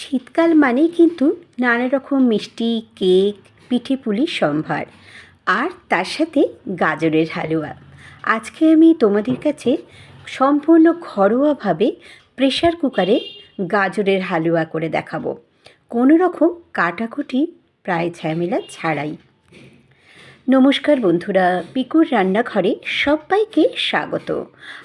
শীতকাল মানেই কিন্তু নানা রকম মিষ্টি, কেক, পিঠে পুলি, সম্ভার। আর তার সাথে গাজরের হালুয়া। আজকে আমি তোমাদের কাছে সম্পূর্ণ ঘরোয়াভাবে প্রেশার কুকারে গাজরের হালুয়া করে দেখাবো। কোনো রকম কাটাকুটি, প্রায় ঝামেলা ছাড়াই। নমস্কার বন্ধুরা, পিকুর রান্নাঘরে সবাইকে স্বাগত।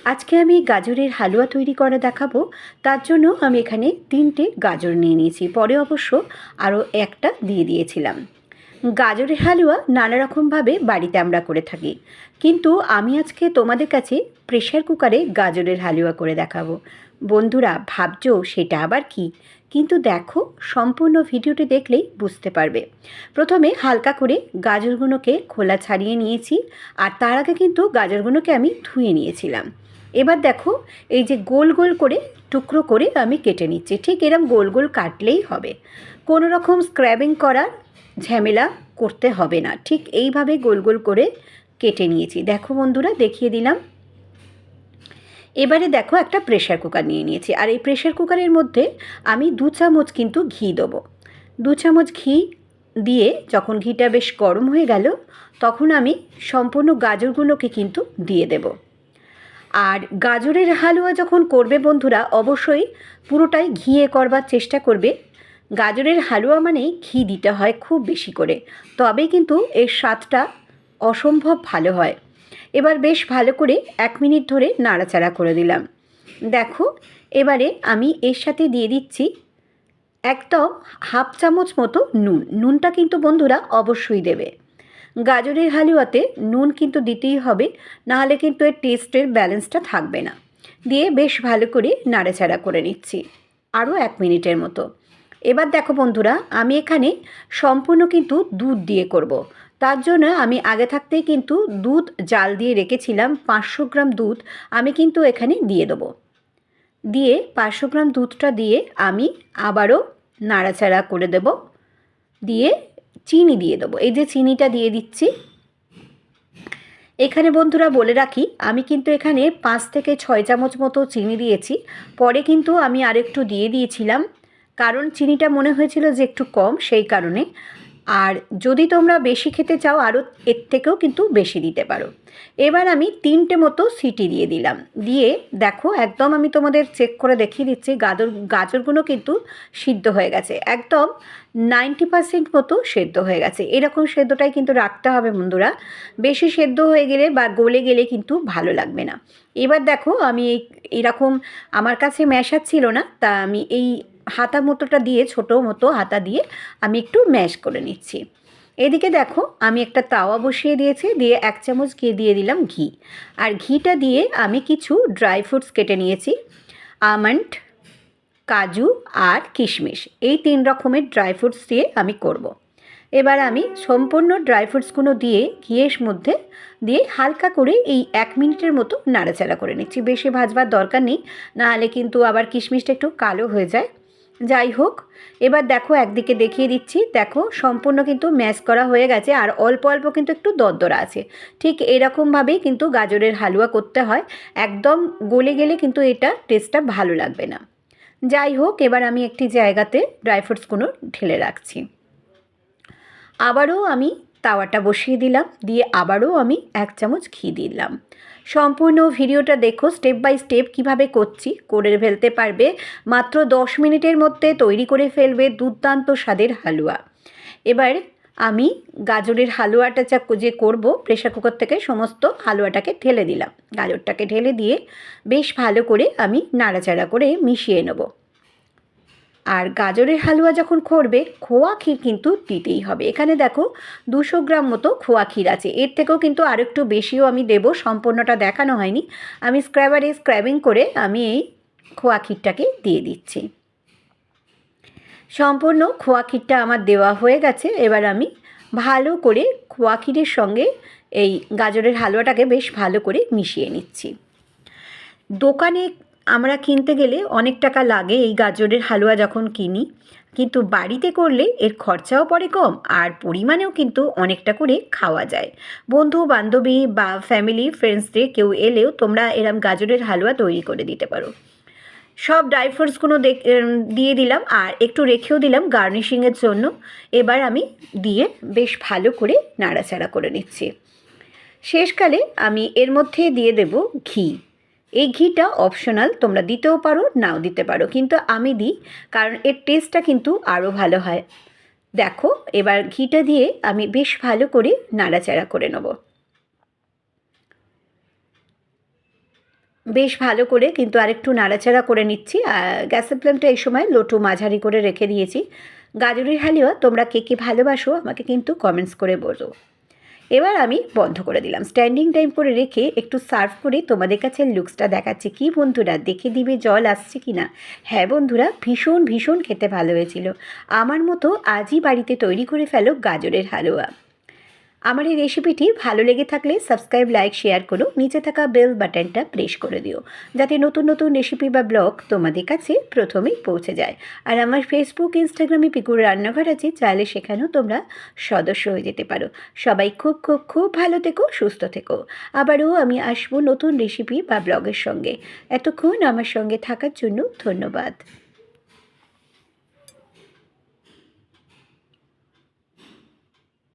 আজকে আমি গাজরের হালুয়া তৈরি করা দেখাবো, তার জন্য আমি এখানে তিনটে গাজর নিয়ে নিয়েছি। পরে অবশ্য আরও একটা দিয়ে দিয়েছিলাম। গাজরের হালুয়া নানা রকমভাবে বাড়িতে আমরা করে থাকি। কিন্তু আমি আজকে তোমাদের কাছে প্রেশার কুকারে গাজরের হালুয়া করে দেখাবো। বন্ধুরা, ভাবছ সেটা আবার কি? কিন্তু দেখো, সম্পূর্ণ ভিডিওটি দেখলেই বুঝতে পারবে। প্রথমে হালকা করে গাজরগুলোকে খোলা ছাড়িয়ে নিয়েছি, আর তার আগে কিন্তু গাজরগুলোকে আমি ধুয়ে নিয়েছিলাম। এবার দেখো, এই যে গোল গোল করে, টুকরো করে আমি কেটে নিচ্ছি। ঠিক এরম গোল গোল কাটলেই হবে। কোনো রকম স্ক্র্যাবিং করার ঝামেলা করতে হবে না। ঠিক এইভাবে গোল গোল করে কেটে নিয়েছি। দেখো বন্ধুরা, দেখিয়ে দিলাম। এবারে দেখো একটা প্রেশার কুকার নিয়ে নিয়েছি। আর এই প্রেশার কুকারের মধ্যে আমি দু চামচ কিন্তু ঘি দেবো। দু চামচ ঘি দিয়ে যখন ঘিটা বেশ গরম হয়ে গেল, তখন আমি সম্পূর্ণ গাজরগুলোকে কিন্তু দিয়ে দেব। আর গাজরের হালুয়া যখন করবে বন্ধুরা, অবশ্যই পুরোটাই ঘিয়ে করবার চেষ্টা করবে। গাজরের হালুয়া মানেই ঘি দিতে হয় খুব বেশি করে। তবে কিন্তু এর স্বাদটা অসম্ভব ভালো হয়। এবার বেশ ভালো করে এক মিনিট ধরে নাড়াচাড়া করে দিলাম দেখো, এবারে আমি এর সাথে দিয়ে দিচ্ছি একদম হাফ চামচ মতো নুন। নুনটা কিন্তু বন্ধুরা অবশ্যই দেবে। গাজরের হালুয়াতে নুন কিন্তু দিতেই হবে, নাহলে কিন্তু এর টেস্টের ব্যালেন্সটা থাকবে না। দিয়ে বেশ ভালো করে নাড়াচাড়া করে নিচ্ছি আরও এক মিনিটের মতো। এবার দেখো বন্ধুরা, আমি এখানে সম্পূর্ণ কিন্তু দুধ দিয়ে করব। তার জন্য আমি আগে থাকতেই কিন্তু দুধ জাল দিয়ে রেখেছিলাম, পাঁচশো গ্রাম দুধ আমি কিন্তু এখানে দিয়ে দেবো। দিয়ে পাঁচশো গ্রাম দুধটা দিয়ে আমি আবারও নাড়াচাড়া করে দেব। দিয়ে চিনি দিয়ে দেবো। এই যে চিনিটা দিয়ে দিচ্ছি। এখানে বন্ধুরা বলে রাখি, আমি কিন্তু এখানে পাঁচ থেকে ছয় চামচ মতো চিনি দিয়েছি। পরে কিন্তু আমি আরেকটু দিয়ে দিয়েছিলাম, কারণ চিনিটা মনে হয়েছিল যে একটু কম, সেই কারণে। আর যদি তোমরা বেশি খেতে চাও, আরও এর থেকেও কিন্তু বেশি দিতে পারো। এবার আমি তিনটে মতো সিটি দিয়ে দিলাম। দিয়ে দেখো, একদম আমি তোমাদের চেক করে দেখিয়ে দিচ্ছি গাজর গাজরগুলো কিন্তু সিদ্ধ হয়ে গেছে। একদম নাইনটি পার্সেন্ট মতো সেদ্ধ হয়ে গেছে। এরকম সেদ্ধটাই কিন্তু রাখতে হবে বন্ধুরা। বেশি সেদ্ধ হয়ে গেলে বা গলে গেলে কিন্তু ভালো লাগবে না। এবার দেখো, আমি এই, এরকম আমার কাছে ম্যাশার ছিল না, তা আমি এই হাতা মতোটা দিয়ে, ছোটো মতো হাতা দিয়ে আমি একটু ম্যাশ করে নিচ্ছি। এদিকে দেখো, আমি একটা তাওয়া বসিয়ে দিয়েছি, দিয়ে এক চামচ ঘি দিয়ে দিলাম ঘি। আর ঘিটা দিয়ে আমি কিছু ড্রাই ফ্রুটস কেটে নিয়েছি আমন্ড কাজু আর কিশমিশ। এই তিন রকমের ড্রাই ফ্রুটস দিয়ে আমি করব। এবার আমি সম্পূর্ণ ড্রাই ফ্রুটসগুলো দিয়ে ঘিয়ের মধ্যে দিয়ে হালকা করে এই এক মিনিটের মতো নাড়াচাড়া করে নিচ্ছি। বেশি ভাজবার দরকার নেই, নাহলে কিন্তু আবার কিশমিশটা একটু কালো হয়ে যায়। যাই হোক, এবার দেখো একদিকে দেখিয়ে দিচ্ছি। দেখো, সম্পূর্ণ কিন্তু ম্যাশ করা হয়ে গেছে আর অল্প অল্প কিন্তু একটু দরদরা আছে। ঠিক এরকমভাবেই কিন্তু গাজরের হালুয়া করতে হয়। একদম গলে গেলে কিন্তু এটা টেস্টটা ভালো লাগবে না। যাই হোক, এবার আমি একটি জায়গাতে ড্রাই ফ্রুটসগুলো ঢেলে রাখছি। আবারও আমি তাওয়াটা বসিয়ে দিলাম, দিয়ে আবারও আমি এক চামচ ঘি দিলাম। সম্পূর্ণ ভিডিওটা দেখো স্টেপ বাই স্টেপ কীভাবে করছি, করে ফেলতে পারবে। মাত্র দশ মিনিটের মধ্যে তৈরি করে ফেলবে দুর্দান্ত স্বাদের হালুয়া। এবার আমি গাজরের হালুয়াটা যা যে করব প্রেশার কুকার থেকে সমস্ত হালুয়াটাকে ঢেলে দিলাম। গাজরটাকে ঢেলে দিয়ে বেশ ভালো করে আমি নাড়াচাড়া করে মিশিয়ে নেব। আর গাজরের হালুয়া যখন করবে খোয়া ক্ষীর কিন্তু দিতেই হবে। এখানে দেখো দুশো গ্রাম মতো খোয়া ক্ষীর আছে। এর থেকেও কিন্তু আরেকটু বেশিও আমি দেব, সম্পূর্ণটা দেখানো হয়নি। আমি স্ক্র্যাবারে স্ক্র্যাবিং করে আমি এই খোয়া ক্ষীরটাকে দিয়ে দিচ্ছি। সম্পূর্ণ খোয়া ক্ষীরটা আমার দেওয়া হয়ে গেছে। এবার আমি ভালো করে খোয়া ক্ষীরের সঙ্গে এই গাজরের হালুয়াটাকে বেশ ভালো করে মিশিয়ে নিচ্ছি। দোকানে আমরা কিনতে গেলে অনেক টাকা লাগে এই গাজরের হালুয়া যখন কিনি, কিন্তু বাড়িতে করলে এর খরচাও পড়ে কম আর পরিমাণেও কিন্তু অনেকটা করে খাওয়া যায়। বন্ধু, বান্ধবী বা ফ্যামিলি ফ্রেন্ডসদের কেউ এলেও তোমরা এরম গাজরের হালুয়া তৈরি করে দিতে পারো। সব ড্রাই ফ্রুটসগুলো দিয়ে দিলাম আর একটু রেখেও দিলাম গার্নিশিংয়ের জন্য। এবার আমি দিয়ে বেশ ভালো করে নাড়াচাড়া করে নিচ্ছি। শেষকালে আমি এর মধ্যে দিয়ে দেব ঘি। এই ঘিটা অপশনাল তোমরা দিতেও পারো, নাও দিতে পারো। কিন্তু আমি দিই, কারণ এর টেস্টটা কিন্তু আরও ভালো হয়। দেখো, এবার ঘিটা দিয়ে আমি বেশ ভালো করে নাড়াচাড়া করে নেব। বেশ ভালো করে কিন্তু আরেকটু নাড়াচাড়া করে নিচ্ছি। গ্যাসের ফ্লেমটা এই সময় লোটু মাঝারি করে রেখে দিয়েছি। গাজরের হালুয়া তোমরা কে কে ভালোবাসো আমাকে কিন্তু কমেন্টস করে বলো। এবার আমি বন্ধ করে দিলাম। স্ট্যান্ডিং টাইম করে রেখে একটু সার্ভ করে তোমাদের কাছে লুকসটা দেখাচ্ছে। কি বন্ধুরা, দেখে দিবে জল আসছে কি না হ্যাঁ বন্ধুরা, ভীষণ ভীষণ খেতে ভালো হয়েছিল। আমার মতো আজই বাড়িতে তৈরি করে ফেলো গাজরের হালুয়া। আমার এই রেসিপিটি ভালো লেগে থাকলে সাবস্ক্রাইব লাইক শেয়ার করো। নিচে থাকা বেল বাটনটা প্রেস করে দিও, যাতে নতুন নতুন রেসিপি বা ব্লগ তোমাদের কাছে প্রথমেই পৌঁছে যায়। আর আমার ফেসবুক ইনস্টাগ্রামে পিকুর রান্নাঘর আছে, চাইলে সেখানেও তোমরা সদস্য হয়ে যেতে পারো। সবাই খুব খুব খুব ভালো থেকো, সুস্থ থেকো। আবারও আমি আসব নতুন রেসিপি বা ব্লগের সঙ্গে। এতক্ষণ আমার সঙ্গে থাকার জন্য ধন্যবাদ।